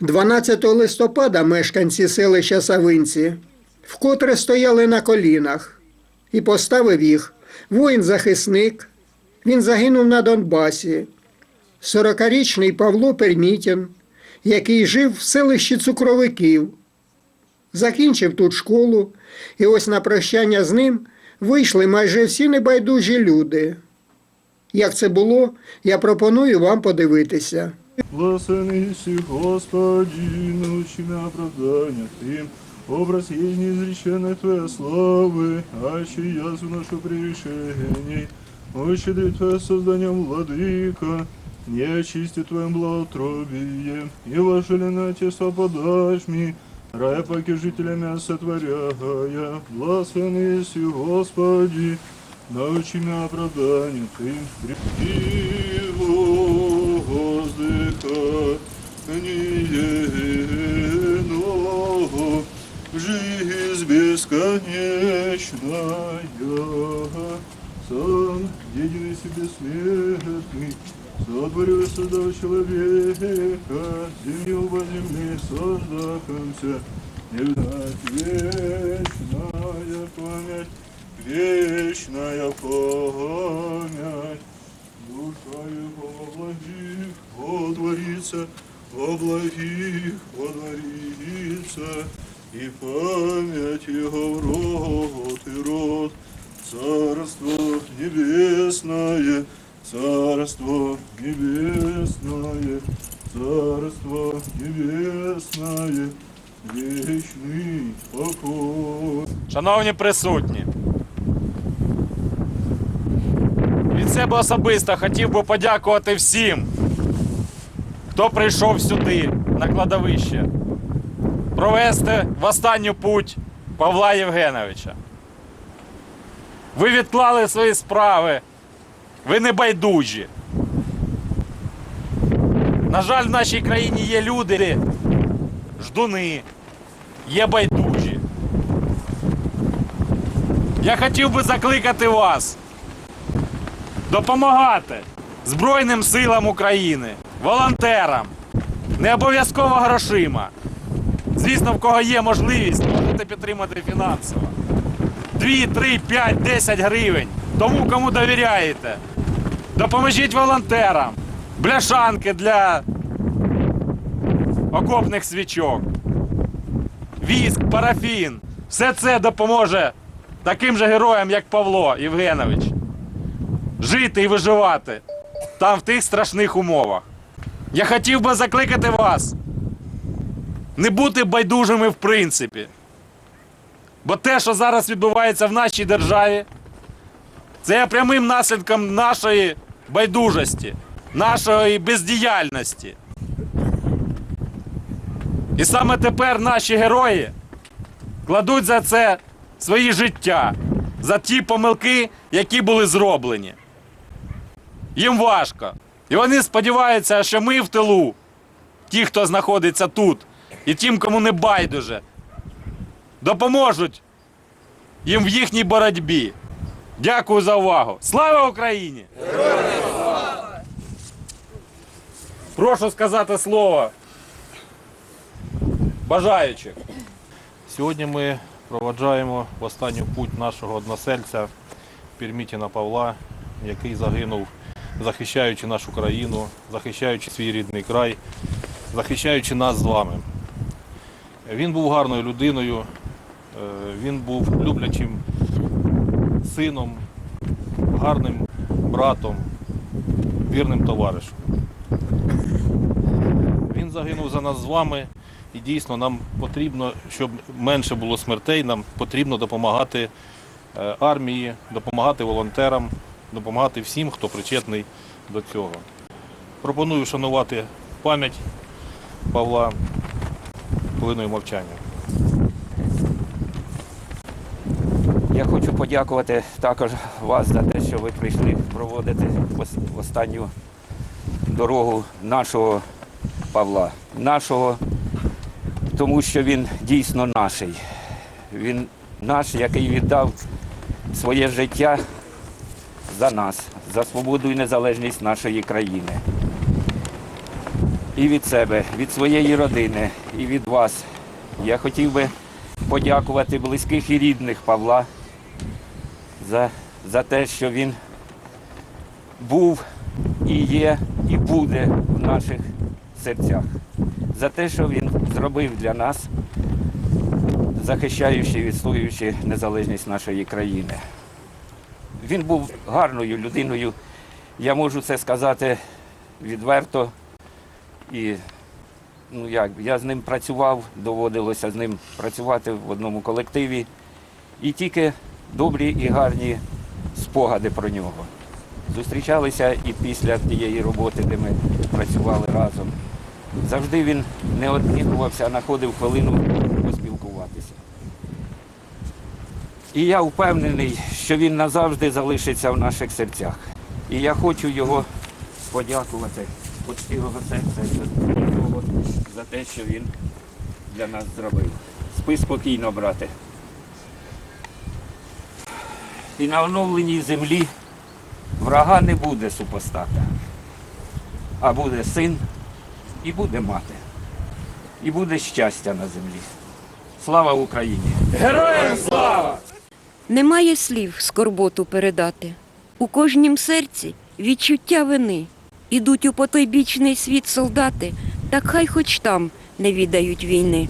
12 листопада мешканці селища Савинці вкотре стояли на колінах і поставив їх воїн-захисник. Він загинув на Донбасі. 40-річний Павло Пермітін, який жив в селищі Цукровиків. Закінчив тут школу, і ось на прощання з ним вийшли майже всі небайдужі люди. Як це було, я пропоную вам подивитися. Благословений си, Господи, научи меня оправдания Твоим, образ ей неизреченной Твоей славы, аще я вношу прегрешений, ущедри Твое созданием, Владыка, не очисти Твоим благоутробием, и вошли на тесно подашь мне, рая паки жителями сотворяя, благословеный си, Господи, научи меня оправдания Твоим, воздыха иного, жизнь бесконечная, сам единый себе смертный, сотворил создал человека, землю во земле создавшимся, не знать вечная память, вечная память. Водворится, во благих водворится, и память его в род и род, Царство небесное, Царство небесное, Царство небесное, вечный покой. Шановні присутні, від себе особисто хотів би подякувати всім, хто прийшов сюди на кладовище, провести в останню путь Павла Євгеновича. Ви відклали свої справи, ви не байдужі. На жаль, в нашій країні є люди, ждуни, є байдужі. Я хотів би закликати вас допомагати Збройним силам України, волонтерам, не обов'язково грошима. Звісно, в кого є можливість, можете підтримати фінансово. 2, 3, 5, 10 гривень. Тому, кому довіряєте. Допоможіть волонтерам. Бляшанки для окопних свічок. Віск, парафін. Все це допоможе таким же героям, як Павло Євгенович. Жити і виживати там в тих страшних умовах. Я хотів би закликати вас не бути байдужими в принципі. Бо те, що зараз відбувається в нашій державі, це є прямим наслідком нашої байдужості, нашої бездіяльності. І саме тепер наші герої кладуть за це свої життя, за ті помилки, які були зроблені. Їм важко. І вони сподіваються, що ми в тилу, ті, хто знаходиться тут, і тим, кому не байдуже, допоможуть їм в їхній боротьбі. Дякую за увагу. Слава Україні! Прошу сказати слово бажаючих. Сьогодні ми проводжаємо в останню путь нашого односельця Пірмітіна Павла, який загинув, захищаючи нашу країну, захищаючи свій рідний край, захищаючи нас з вами. Він був гарною людиною, е, він був люблячим сином, гарним братом, вірним товаришем. Він загинув за нас з вами. І дійсно нам потрібно, щоб менше було смертей, нам потрібно допомагати е, армії, допомагати волонтерам, допомагати всім, хто причетний до цього. Пропоную шанувати пам'ять Павла хвилиною мовчання. Я хочу подякувати також вас за те, що ви прийшли проводити останню дорогу нашого Павла. Нашого, тому що він дійсно наший. Він наш, який віддав своє життя за нас, за свободу і незалежність нашої країни. і від себе, від своєї родини, і від вас. Я хотів би подякувати близьких і рідних Павла за, за те, що він був і є, і буде в наших серцях. За те, що він зробив для нас, захищаючи і відстоюючи незалежність нашої країни. Він був гарною людиною, я можу це сказати відверто. І ну як, я з ним працював, доводилося з ним працювати в одному колективі. І тільки добрі і гарні спогади про нього. Зустрічалися і після тієї роботи, де ми працювали разом. Завжди він не однікувався, а знаходив хвилину І я впевнений, що він назавжди залишиться в наших серцях. І я хочу його подякувати від щирого серця за те, що він для нас зробив. Спи спокійно, брате. І на оновленій землі врага не буде супостата, а буде син і буде мати. І буде щастя на землі. Слава Україні! Героям слава! Немає слів скорботу передати. У кожнім серці відчуття вини. Ідуть у потойбічний світ солдати, так хай хоч там не відають війни.